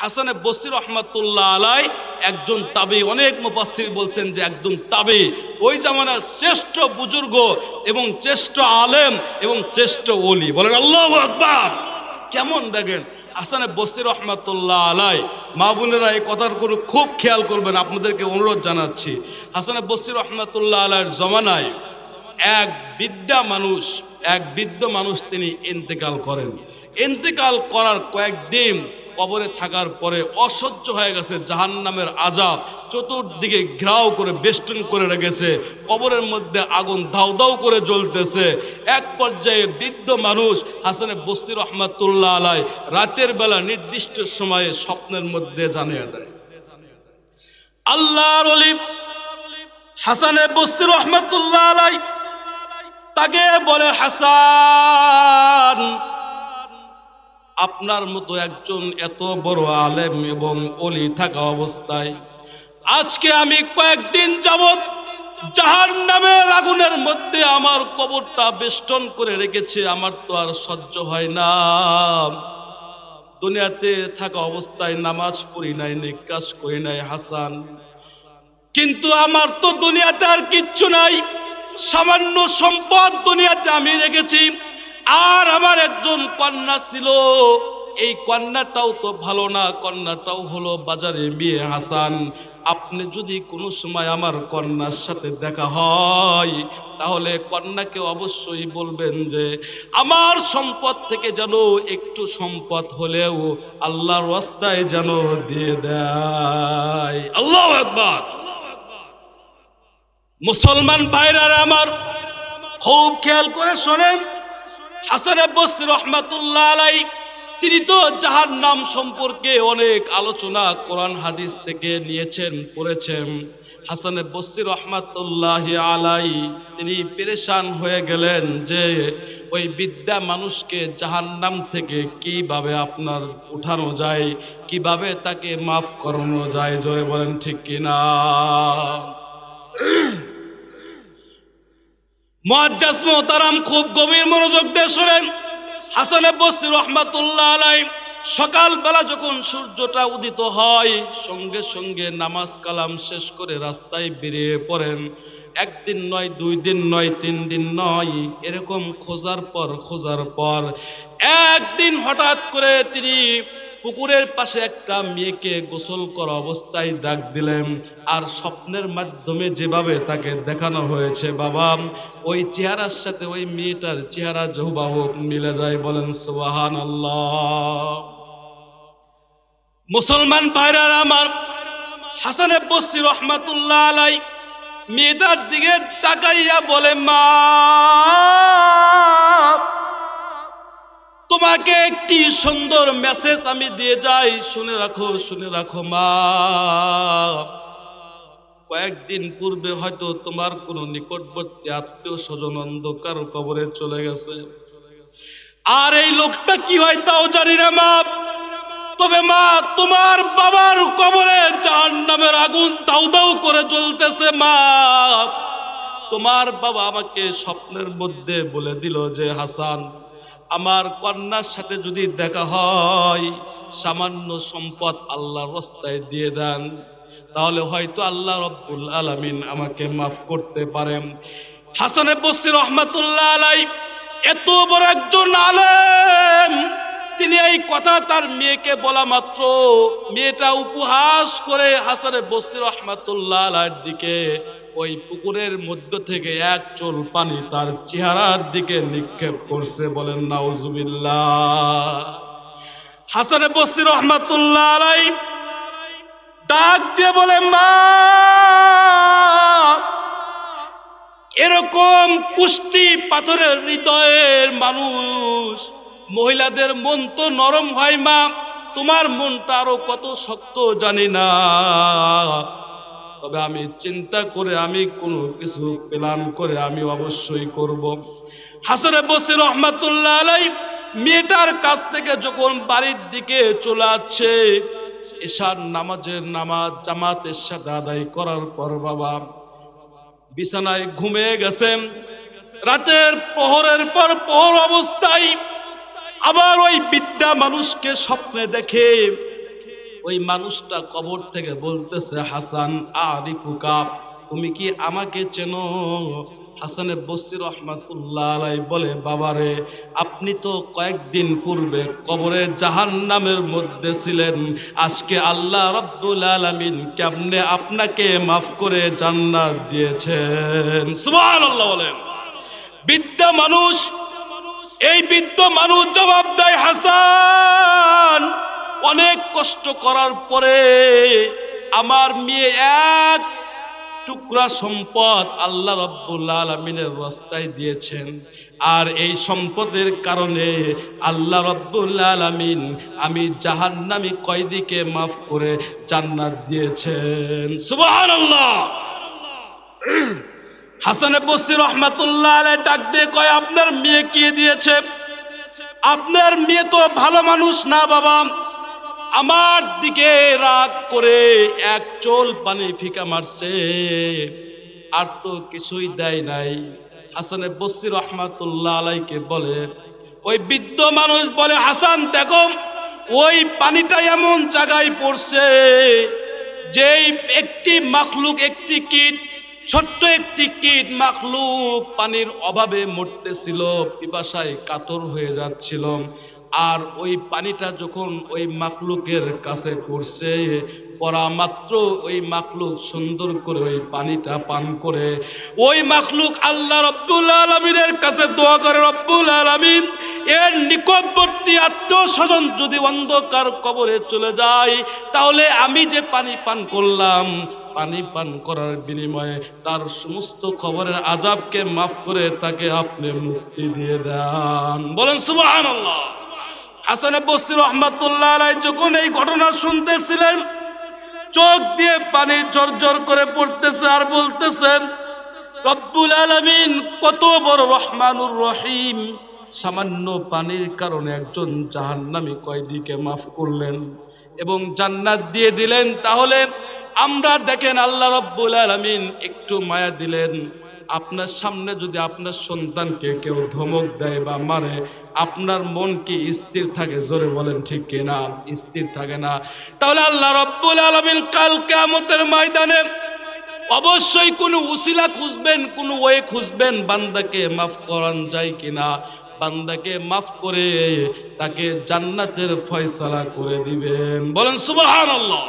হাসানে বসির রহমাতুল্লাহ আলাই একজন তাবি, অনেক মুফাসসির বলছেন যে একজন তাবি। ওই জামানার শ্রেষ্ঠ বুজুর্গ এবং শ্রেষ্ঠ আলেম এবং শ্রেষ্ঠ ওলি। বলেন, আল্লাহ আকবার! কেমন দেখেন? হাসানে বস্তি রহমাতুল্লাহ আলাই, মা বোনেরা এই কথার কোনো খুব খেয়াল করবেন, আপনাদেরকে অনুরোধ জানাচ্ছি। হাসানে বস্তি রহমাতুল্লাহ আলাইয়ের জমানায় এক বিদ্যা মানুষ, এক বৃদ্ধ মানুষ তিনি ইন্তেকাল করেন। ইন্তেকাল করার কয়েকদিন কবরে থাকার পরে অসহ্য হয়ে গেছে জাহান নামের আজাব। চতুর্দিকে ঘেরাও করে, বেষ্টন করে রেখেছে। কবরের মধ্যে আগুন দাউ দাউ করে জ্বলতেছে। এক পর্যায়ে বৃদ্ধ মানুষ হাসানে বস্তি রহমাতুল্লাহ আলাই রাতের বেলা নির্দিষ্ট সময়ে স্বপ্নের মধ্যে জানিয়ে দেয়। আল্লাহর হাসানে বস্তি রহমাতুল্লাহ আলাই তাকে বলে হাসান আপনার মতো একজন এত বড় আলেম এবং অলি থাকা অবস্থায় আজকে আমি কয়েকদিন যাবৎ জাহান নামের আগুনের মধ্যে আমার কবরটা বেষ্টন করে রেখেছে, আমার তো আর সহ্য হয় না। দুনিয়াতে থাকা অবস্থায় নামাজ পড়ি নাই নিকাশ করি নাই, হাসান। কিন্তু আমার তো দুনিয়াতে আর কিচ্ছু নাই, সামান্য সম্পদ দুনিয়াতে আমি রেখেছি। আর আমার একজন কন্যা ছিল। এই কন্যাটাও তো ভালো না, কন্যাটাও হলো বাজারে বিয়ে হাসান। আপনি যদি কোনো সময় আমার কন্যার সাথে দেখা হয়, তাহলে কন্যাকে অবশ্যই বলবেন যে, আমার সম্পদ থেকে যেন একটু সম্পদ হলেও আল্লাহর রাস্তায় যেন দিয়ে দেয়। আল্লাহ একবার মুসলমান ভাইরার আমার খুব খেয়াল করে শোনেন। হাসান আব্বাস রহমাতুল্লাহ আলাই, তিনি তো যাহার নাম সম্পর্কে অনেক আলোচনা কোরআন হাদিস থেকে নিয়েছেন, পড়েছেন। হাসানে বস্তি রহমাতুল্লাহ আলাই, তিনি পেরেশান হয়ে গেলেন যে ওই বিদ্যা মানুষকে জাহান্নাম থেকে কীভাবে আপনার উঠানো যায়, কীভাবে তাকে মাফ করানো যায়, জোরে বলেন ঠিক কিনা? মুআজ্জাজ মোহতারাম খুব গভীর মনোযোগ দিয়ে শোনেন। হাসানে বস্তি রহমাতুল্লাহ আলাই সকালবেলা যখন সূর্যটা উদিত হয়, সঙ্গে সঙ্গে নামাজ কালাম শেষ করে রাস্তায় বেরিয়ে পড়েন। একদিন নয়, দুই দিন নয়, তিন দিন নয়, এরকম খোঁজার পর খোঁজার পর একদিন হঠাৎ করে তিনি পুকুরের পাশে একটা মেয়েকে গোসল করা অবস্থায় ডাক দিলেন, আর স্বপ্নের মাধ্যমে যেভাবে তাকে দেখানো হয়েছে, বাবা, ওই চেহারার সাথে ওই মেয়েটার চেহারা জহুবাহ মিলে যায় বলেন সোহান আল্লাহ মুসলমান ভাইরার আমার, হাসানে বস্তি রহমাতুল্লাহ আলাই, মেয়েটার দিকে তাকাইয়া বলে, মা একটি সুন্দর মেসেজ আমি দিয়ে যাই, শুনে রাখো শুনে রাখো মা। কয়েকদিন পূর্বে হয়তো তোমার কোনো নিকটবর্তী আত্মীয় স্বজন অন্ধকার কবরে চলে গেছে। আর এই লোকটা কি হয় তাও জানি না মা। তবে মা, তোমার বাবার কবরে চার নামের আগুন দাউ দাউ করে জ্বলতেছে মা। তোমার বাবা আমাকে স্বপ্নের মধ্যে বলে দিল যে, হাসান আমার কন্যার সাথে যদি দেখা হয়, সামান্য সম্পদ আল্লাহর রাস্তায় দিয়ে দেন, তাহলে হয়তো আল্লাহ রব্বুল আলামিন আমাকে মাফ করতে পারেন। হাসানে বসির রহমাতুল্লাহ আলাই এত বড় একজন আলেম তিনি এই কথা তার মেয়েকে বলা মাত্র। মেয়েটা উপহাস করে হাসানে বসির রহমাতুল্লাহ দিকে ওই পুকুরের মধ্য থেকে এক চোল পানি তার চেহারার দিকে নিক্ষেপ করছে বলেন, নাউজুবিল্লাহ। হাসানে বস্তি রহমাতুল্লাহ আলাই ডাক দিয়ে বলে, মা, এরকম কুষ্টি পাথরের হৃদয়ের মানুষ মহিলাদের মন তো নরম হয় মা, তোমার মনটা আরও কত শক্ত জানি না। তবে আমি চিন্তা করে আমি কোনো কিছু প্ল্যান করে আমি অবশ্যই করব। হাসরে বসে রহমাতুল্লাহ আলাই মেয়েটার কাছ থেকে যখন বাড়ির দিকে চলে আসছে, এশার নামাজের নামাজ জামাতের সাথে আদায় করার পর বাবা বিছানায় ঘুমিয়ে গেছেন। রাতের প্রহরের পর প্রহর অবস্থায় আবার ওই বিদ্যা মানুষকে স্বপ্নে দেখে ওই মানুষটা কবর থেকে বলতেছে, হাসান আরিফুকা, তুমি কি আমাকে চেনো? হাসানে বসির রহমাতুল্লাহ আলাই বলে, বাবারে, আপনি তো কয়েকদিন পূর্বে কবরে জাহান নামের মধ্যে ছিলেন। আজকে আল্লাহ রব্বুল আলমিন কেমনে আপনাকে মাফ করে জান্নাত দিয়েছেন? সুবহানাল্লাহ বলেন। বিদ্যা মানুষ এই বৃদ্ধ মানুষ জবাব দেয়, হাসান, অনেক কষ্ট করার পরে আমার মেয়ে এক টুকরা সম্পদ আল্লাহ রব্বুল আলমিনের রাস্তায় দিয়েছেন। আর এই সম্পদের কারণে আল্লাহ রব্বুল আলমিন আমি জাহান্নামি কয়দিকে মাফ করে জান্নাত দিয়েছেন। সুবহানাল্লাহ! হাসানে বসি রহমাতুল্লাহ আলাই ডাক দিয়ে কয়, আপনার মেয়ে কি দিয়েছে? আপনার মেয়ে তো ভালো মানুষ না বাবা। আমার দিকে রাগ করে এক চোল পানি ফিকা মারছে। আর তো কিছুই দেয় নাই। হাসানে বসি রহমাতুল্লাহ আলাইকে বলে, ওই বৃদ্ধ মানুষ বলে, হাসান, দেখো, ওই পানিটা এমন জায়গায় পড়ছে, যেই একটি মাখলুক, একটি কীট ছোট্ট একটি কীট মাখলুক পানির অভাবে মরতেছিল, পিপাসায় কাতর হয়ে যাচ্ছিল। আর ওই পানিটা যখন ওই মাকলুকের কাছে পড়ছে, পড়া মাত্র ওই মাকলুক সুন্দর করে ওই পানিটা পান করে। ওই মাকলুক আল্লাহ রব্বুল আলমিনের কাছে দোয়া করে, রব্বুল আলমিন, এর নিকটবর্তী আত্মীয় স্বজন যদি অন্ধকার কবরে চলে যায়, তাহলে আমি যে পানি পান করলাম পানি পান করার বিনিময়ে তার সমস্ত খবরের আজাবকে মাফ করে তাকে আপনি মুক্তি দিয়ে দেন। বলেন, সুবহানাল্লাহ। হাসানে বস্তি রহমাতুল্লাহ আলাই যখন এই ঘটনা শুনতেছিলেন, চোখ দিয়ে পানি ঝরঝর করে পড়তেছে আর বলতেছেন রব্বুল আলামিন, কত বড় রহমানুর রহিম। সামান্য পানির কারণে একজন জাহান্নামী কয়দিকে মাফ করলেন এবং জান্নাত দিয়ে দিলেন। তাহলে আমরা দেখেন আল্লাহ রব্বুল আলামিন একটু মায়া দিলেন। আপনার সামনে যদি আপনার সন্তানকে কেউ ধমক দেয় বা মারে, আপনার মন কি স্থির থাকে? জোরে বলেন, ঠিক কিনা? স্থির থাকে না। তাহলে আল্লাহ রব্বুল আলামিন কাল কিয়ামতের ময়দানে অবশ্যই কোনো উসিলা খুঁজবেন, কোনো ওয়ে খুঁজবেন, বান্দাকে মাফ করান যায় কিনা? বান্দাকে মাফ করে তাকে জান্নাতের ফয়সালা করে দিবেন। বলেন, সুবহানাল্লাহ।